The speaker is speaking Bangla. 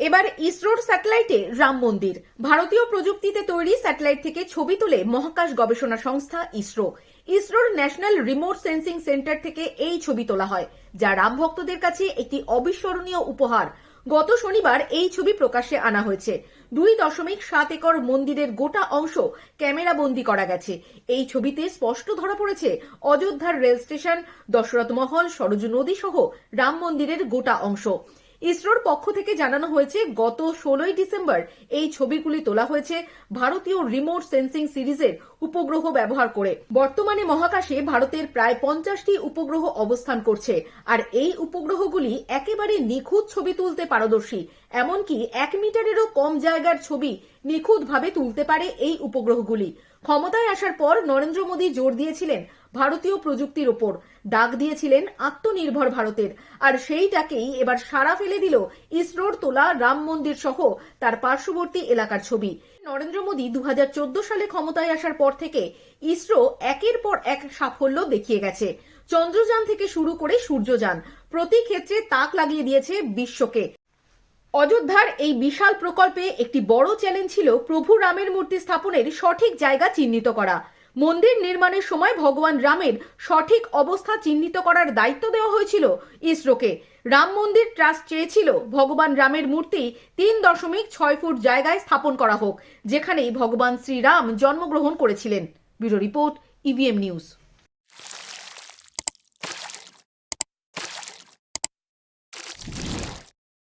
এবার ইসরোর স্যাটেলাইটে রাম মন্দির। ভারতীয় প্রযুক্তিতে তৈরি স্যাটেলাইট থেকে ছবি তুলে মহাকাশ গবেষণা সংস্থা ইসরো। ইসরোর ন্যাশনাল রিমোট সেন্সিং সেন্টার থেকে এই ছবি তোলা হয়, যা রাম ভক্তদের কাছে একটি অবিস্মরণীয় উপহার। গত শনিবার এই ছবি প্রকাশ্যে আনা হয়েছে। দুই দশমিক সাত একর মন্দিরের গোটা অংশ ক্যামেরা বন্দি করা গেছে। এই ছবিতে স্পষ্ট ধরা পড়েছে, অযোধ্যার রেল স্টেশন, দশরথ মহল, সরজু নদী সহ রাম মন্দিরের গোটা অংশ। ইসরোর পক্ষ থেকে জানানো হয়েছে, গত ষোলোই ডিসেম্বর এই ছবিগুলি তোলা হয়েছে ভারতীয় রিমোট সেন্সিং সিরিজের উপগ্রহ ব্যবহার করে। বর্তমানে মহাকাশে ভারতের প্রায় পঞ্চাশটি উপগ্রহ অবস্থান করছে, আর এই উপগ্রহগুলি একেবারে নিখুঁত ছবি তুলতে পারদর্শী, এমনকি এক মিটারেরও কম জায়গার ছবি নিখুঁতভাবে তুলতে পারে এই উপগ্রহগুলি। ক্ষমতায় আসার পর নরেন্দ্র মোদী জোর দিয়েছিলেন ভারতীয় প্রযুক্তির ওপর। ডাক দিয়েছিলেন আত্মনির্ভর ভারতের। আর সেইটাকেই এবার সাড়া ফেলে দিল ইসরোর তোলা রাম মন্দির সহ তার পার্শ্ববর্তী এলাকার ছবি। নরেন্দ্র মোদী দু সালে ক্ষমতায় আসার পর থেকে ইসরো একের পর এক সাফল্য দেখিয়ে গেছে। চন্দ্রযান থেকে শুরু করে সূর্যযান, প্রতি ক্ষেত্রে তাক লাগিয়ে দিয়েছে বিশ্বকে। অযোধ্যার এই বিশাল প্রকল্পে একটি বড় চ্যালেঞ্জ ছিল প্রভু রামের মূর্তি স্থাপনের সঠিক জায়গা চিহ্নিত করা। মন্দির নির্মাণের সময় ভগবান রামের সঠিক অবস্থা চিহ্নিত করার দায়িত্ব দেওয়া হয়েছিল ইসরোকে। রাম মন্দির ট্রাস্ট চেয়েছিল ভগবান রামের মূর্তি তিন দশমিক ছয় ফুট জায়গায় স্থাপন করা হোক, যেখানেই ভগবান শ্রীরাম জন্মগ্রহণ করেছিলেন। Bureau report EVM news